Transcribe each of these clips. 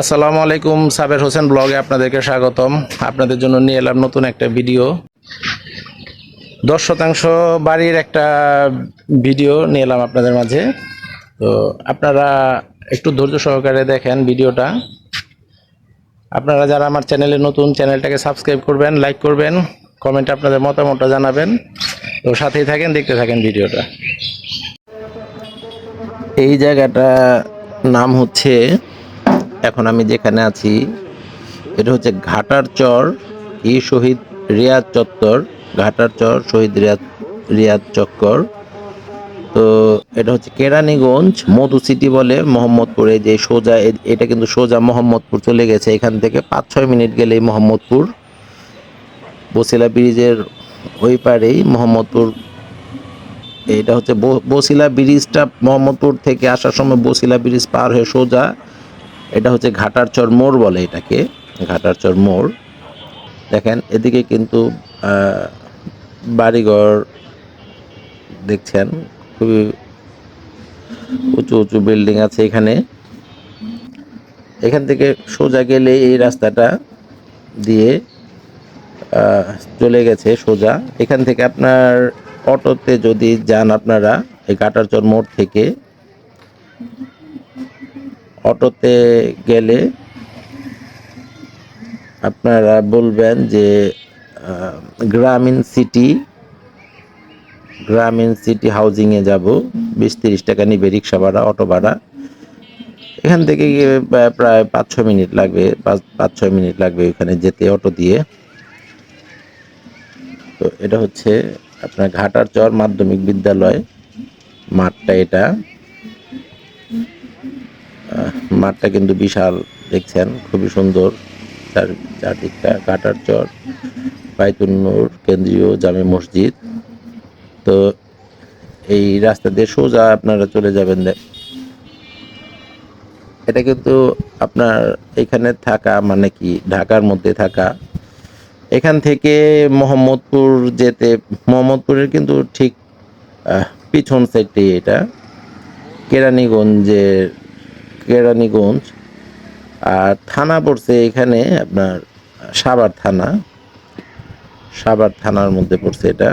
আসসালামু আলাইকুম, সাবের হোসেন ব্লগে আপনাদেরকে স্বাগতম। আপনাদের জন্য নিয়ে এলাম নতুন একটা ভিডিও। দশ শতাংশ বাড়ির একটা ভিডিও নিয়ে এলাম আপনাদের মাঝে। তো আপনারা একটু ধৈর্য সহকারে দেখেন ভিডিওটা। আপনারা যারা আমার চ্যানেলে নতুন, চ্যানেলটাকে সাবস্ক্রাইব করবেন, লাইক করবেন, কমেন্টে আপনাদের মতামতটা জানাবেন। তো সাথেই থাকেন, দেখতে থাকেন ভিডিওটা। এই জায়গাটা নাম হচ্ছে এখন আমি যেখানে আছি, এটা হচ্ছে ঘাটার চর, ই শহীদ রিয়াদ চত্বর, ঘাটার চর, শহীদ রিয়াদ রিয়াদ চক্কর। তো এটা হচ্ছে কেরানীগঞ্জ, মধু সিটি বলে মোহাম্মদপুরে, যে সোজা এটা কিন্তু সোজা মোহাম্মদপুর চলে গেছে। এখান থেকে পাঁচ ছয় মিনিট গেলেই মোহাম্মদপুর। বসিলা ব্রিজের ওই পারেই মোহাম্মদপুর। এটা হচ্ছে বসিলা ব্রিজটা মোহাম্মদপুর থেকে আসার সময় বসিলা ব্রিজ পার হয়ে সোজা এটা হচ্ছে ঘাটার চর মোড় বলে এটাকে, ঘাটার চর মোড়। দেখেন, এদিকে কিন্তু বাড়িঘর দেখছেন, খুবই উঁচু উঁচু বিল্ডিং আছে এখানে। এখান থেকে সোজা গেলে এই রাস্তাটা দিয়ে চলে গেছে সোজা। এখান থেকে আপনার অটোতে যদি যান আপনারা, এই কাটারচর মোড় থেকে অটোতে গেলে আপনারা বলবেন যে গ্রামীণ সিটি গ্রামীণ সিটি হাউজিংয়ে যাব, বিশ তিরিশ টাকা নিবে রিক্সা ভাড়া, অটো ভাড়া। এখান থেকে প্রায়- পাঁচ ছ মিনিট লাগবে, পাঁচ ছয় মিনিট লাগবে এখানে যেতে অটো দিয়ে। তো এটা হচ্ছে আপনার ঘাটার চর মাধ্যমিক বিদ্যালয়, মাঠটা এটা। মাঠটা কিন্তু বিশাল, দেখছেন? খুবই সুন্দর। চার চারদিকটা কাটার চর। বাইতুন্নুর কেন্দ্রীয় জামে মসজিদ। তো এই রাস্তা দিয়ে সোজা আপনারা চলে যাবেন এটা কিন্তু আপনার এখানে থাকা মানে কি? ঢাকার মধ্যে থাকা। এখান থেকে মোহাম্মদপুর যেতে, মোহাম্মদপুরের কিন্তু ঠিক পিছন সাইডে এটা। কেরানীগঞ্জের কেরানীগঞ্জ। আর থানা পড়ছে এখানে আপনার সাভার থানা। সাভার থানার মধ্যে পড়ছে এটা।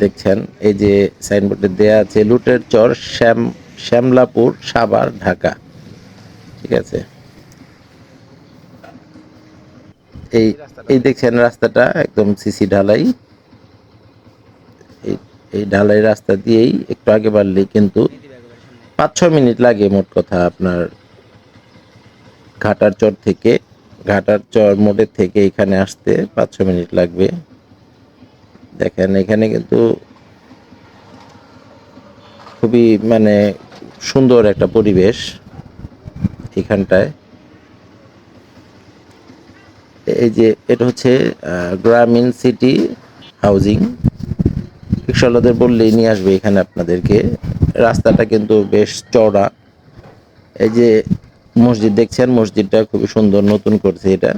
দেখছেন, এই যে সাইনবোর্ডে দেয়া আছে, লুটের চর শ্যাম, শ্যামলাপুর, সাভার, ঢাকা। ঠিক আছে। এই এই দেখছেন রাস্তাটা, একদম সিসি ঢালাই। এই ঢালাই রাস্তা দিয়েই একটু আগে বাড়লেই কিন্তু পাঁচ ছ মিনিট লাগে মোট কথা আপনার ঘাটার চর থেকে, ঘাটার চর মোড়ের থেকে এখানে আসতে পাঁচ ছ মিনিট লাগবে। দেখেন, এখানে কিন্তু খুবই মানে সুন্দর একটা পরিবেশ এখানটায়। এই যে এটা হচ্ছে গ্রামীণ সিটি হাউজিং। রিক্সাওয়ালাদের বললেই নিয়ে আসবে এখানে আপনাদেরকে। রাস্তাটা কিন্তু বেশ চওড়া। এই যে মসজিদ দেখছেন, মসজিদটা খুবই সুন্দর, নতুন করছে এটা।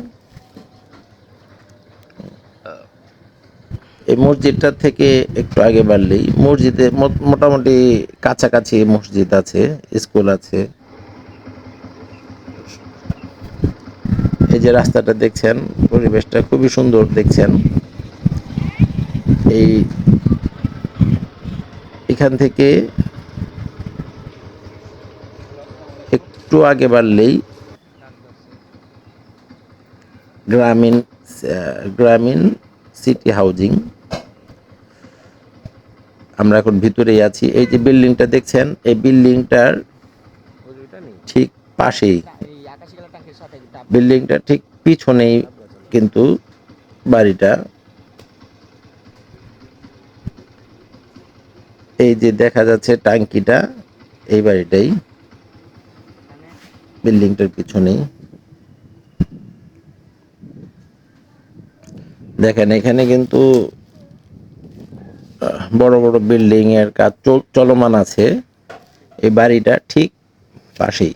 এই মসজিদটা থেকে একটু আগে বাড়লেই মসজিদে মোটামুটি কাছাকাছি মসজিদ আছে, স্কুল আছে। এই যে রাস্তাটা দেখছেন, পরিবেশটা খুবই সুন্দর দেখছেন। এই এখান থেকে একটু আগে বাড়লেই গ্রামীণ গ্রামীণ সিটি হাউজিং আমরা এখন ভিতরেই আছি। এই যে বিল্ডিংটা দেখছেন, এই বিল্ডিংটার ঠিক পাশেই। বিল্ডিংটা ঠিক পিছনেই কিন্তু বাড়িটা। এই যে দেখা যাচ্ছে টাঙ্কিটা, এই বাড়িটাই। বিল্ডিংটার পিছনেই। দেখেন, এখানে কিন্তু বড় বড় বিল্ডিং এর কাজ চল- চলমান আছে। এই বাড়িটা ঠিক পাশেই।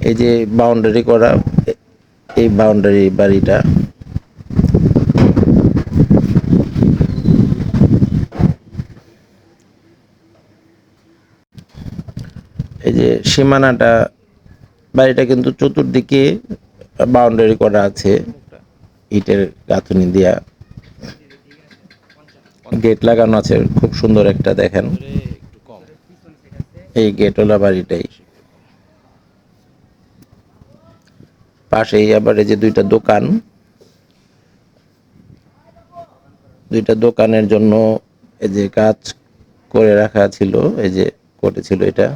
এই যে বাউন্ডারি করা এই বাউন্ডারি বাড়িটা এই যে সীমানাটা, বাড়িটা কিন্তু চতুর্দিকে বাউন্ডারি করা আছে। ইটের গাঁথনি দিয়া গেট লাগানো আছে, খুব সুন্দর একটা দেখেন। এই গেটওয়ালা বাড়িটাই। পাশেই আবার এই যে দুইটা দোকান। দুইটা দোকানের জন্য এই যে কাজ করে রাখা ছিল, এই যে করেছিল এটা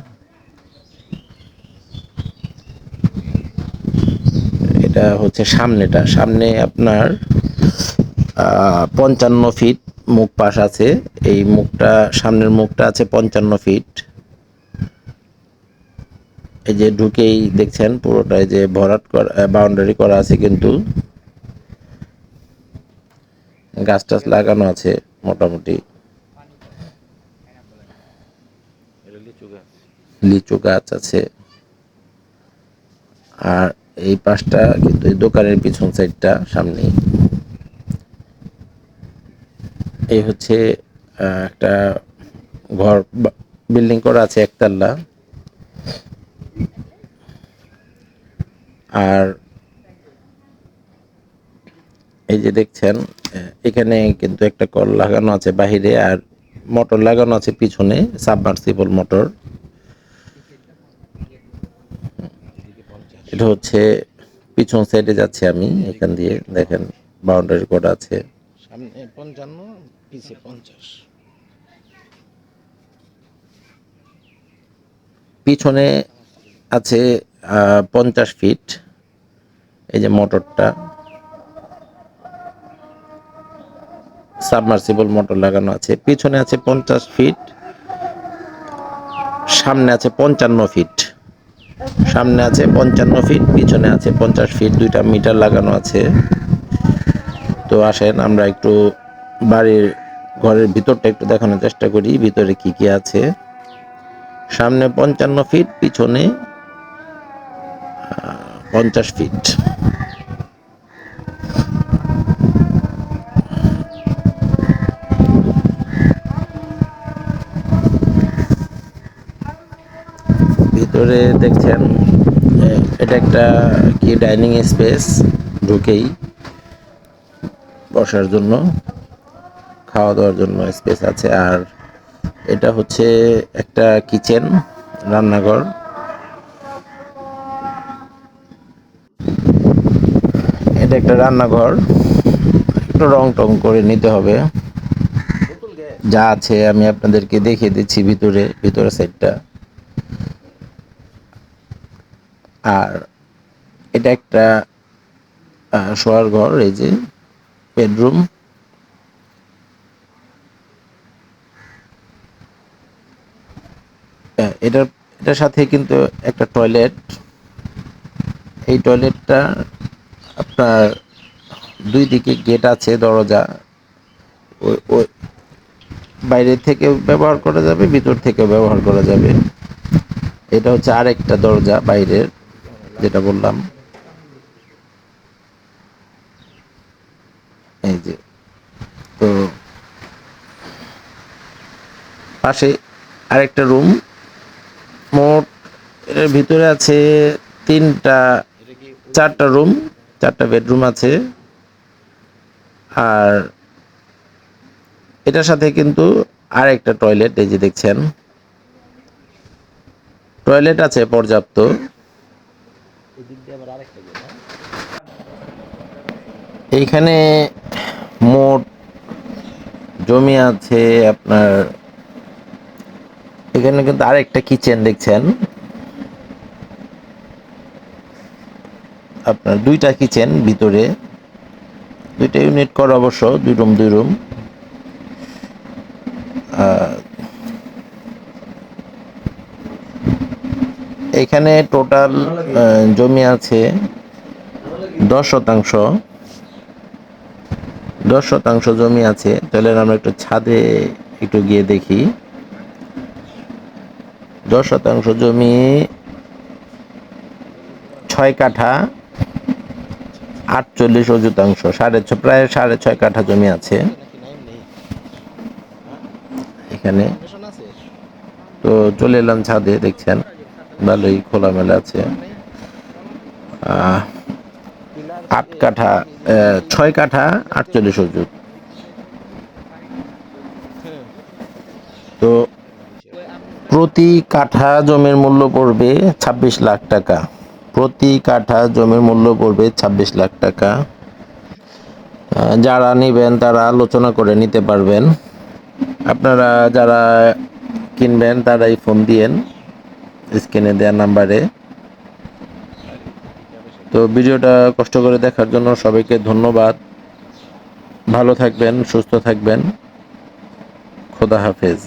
এটা হচ্ছে সামনেটা। সামনে আপনার পঞ্চান্ন ফিট মুখ পাশ আছে। এই মুখটা সামনের মুখটা আছে পঞ্চান্ন ফিট। এই যে ঢুকেই দেখছেন পুরোটাই যে ভরাট করা বাউন্ডারি করা আছে কিন্তু। গাছ টাছ লাগানো আছে মোটামুটি। লিচু গাছ আছে। আর এই পাশটা কিন্তু এই দোকানের পিছন সাইডটা সামনে এই হচ্ছে একটা ঘর বিল্ডিং করা আছে একতাল্লা। আর এই যে দেখছেন, এখানে কিন্তু একটা কল লাগানো আছে বাহিরে আর মোটর লাগানো আছে পিছনে সাবমার্সিবল মোটর এটা হচ্ছে পিছন সাইডে যাচ্ছে আমি এখান দিয়ে দেখেন বাউন্ডারি করা আছে। সামনে পঞ্চান্ন পিছে পঞ্চাশ। পিছনে আছে আহ, পঞ্চাশ ফিট এই যে মোটরটা। সাবমার্সিবল মোটর লাগানো আছে। পিছনে আছে পঞ্চাশ ফিট সামনে আছে পঞ্চান্ন ফিট সামনে আছে পঞ্চান্ন ফিট পিছনে আছে পঞ্চাশ ফিট দুইটা মিটার লাগানো আছে। তো আসেন, আমরা একটু বাড়ির ঘরের ভিতরটা একটু দেখানোর চেষ্টা করি, ভিতরে কি কি আছে। সামনে পঞ্চান্ন ফিট পিছনে পঞ্চাশ ফিট ভিতরে দেখছেন এটা একটা কি ডাইনিং স্পেস ঢুকেই বসার জন্য খাওয়া দাওয়ার জন্য স্পেস আছে। আর এটা হচ্ছে একটা কিচেন, রান্নাঘর। এটা একটা রান্নাঘর। একটু রং টং করে নিতে হবে। যা আছে আমি আপনাদেরকে দেখিয়ে দিচ্ছি ভিতরে ভিতরে সাইডটা আর এটা একটা শোয়ার ঘর, এই যে, বেডরুম। এটার এটার সাথে কিন্তু একটা টয়লেট। এই টয়লেটটা আপনার দুই দিকে গেট আছে, দরজা। বাইরে থেকে ব্যবহার করা যাবে, ভিতর থেকে ব্যবহার করা যাবে। এটা হচ্ছে আরেকটা দরজা বাইরের। যেটা বললাম। এই যে, তো পাশে আরেকটা রুম। মোট এর ভিতরে আছে তিনটা, চারটা রুম, চারটা বেডরুম আছে। আর এটার সাথে কিন্তু আরেকটা টয়লেট, এই যে দেখছেন। টয়লেট আছে পর্যাপ্ত। এইখানে মোট জমি আছে আপনার, এখানে কিন্তু আরেকটা কিচেন দেখছেন। আপনার দুইটা কিচেন ভিতরে। দুইটা ইউনিট করা অবশ্য, দুই রুম দুই রুম এখানে টোটাল জমি আছে দশ শতাংশ। দশ শতাংশ জমি আছে। তাহলে আমরা একটু ছাদে একটু গিয়ে দেখি। দশ শতাংশ জমি ছয় কাঠা, আটচল্লিশ অযুতাংশ, সাড়ে ছ, প্রায় সাড়ে ছয় কাঠা জমি আছে। এখানে। তো চলে এলাম ছাদে, দেখছেন। ভালোই খোলামেলা আছে। আট কাঠা ছয় কাঠা, আটচল্লিশ অজুত তো প্রতি কাঠা জমির মূল্য পড়বে ছাব্বিশ লাখ টাকা। প্রতি কাঠা জমির মূল্য পড়বে ছাব্বিশ লাখ টাকা। যারা নেবেন তারা আলোচনা করে নিতে পারবেন। আপনারা যারা কিনবেন তারাই ফোন দিয়েন। স্ক্রিনে দেওয়া নাম্বারে। তো ভিডিওটা কষ্ট করে দেখার জন্য সবাইকে ধন্যবাদ। ভালো থাকবেন, সুস্থ থাকবেন। খোদা হাফেজ।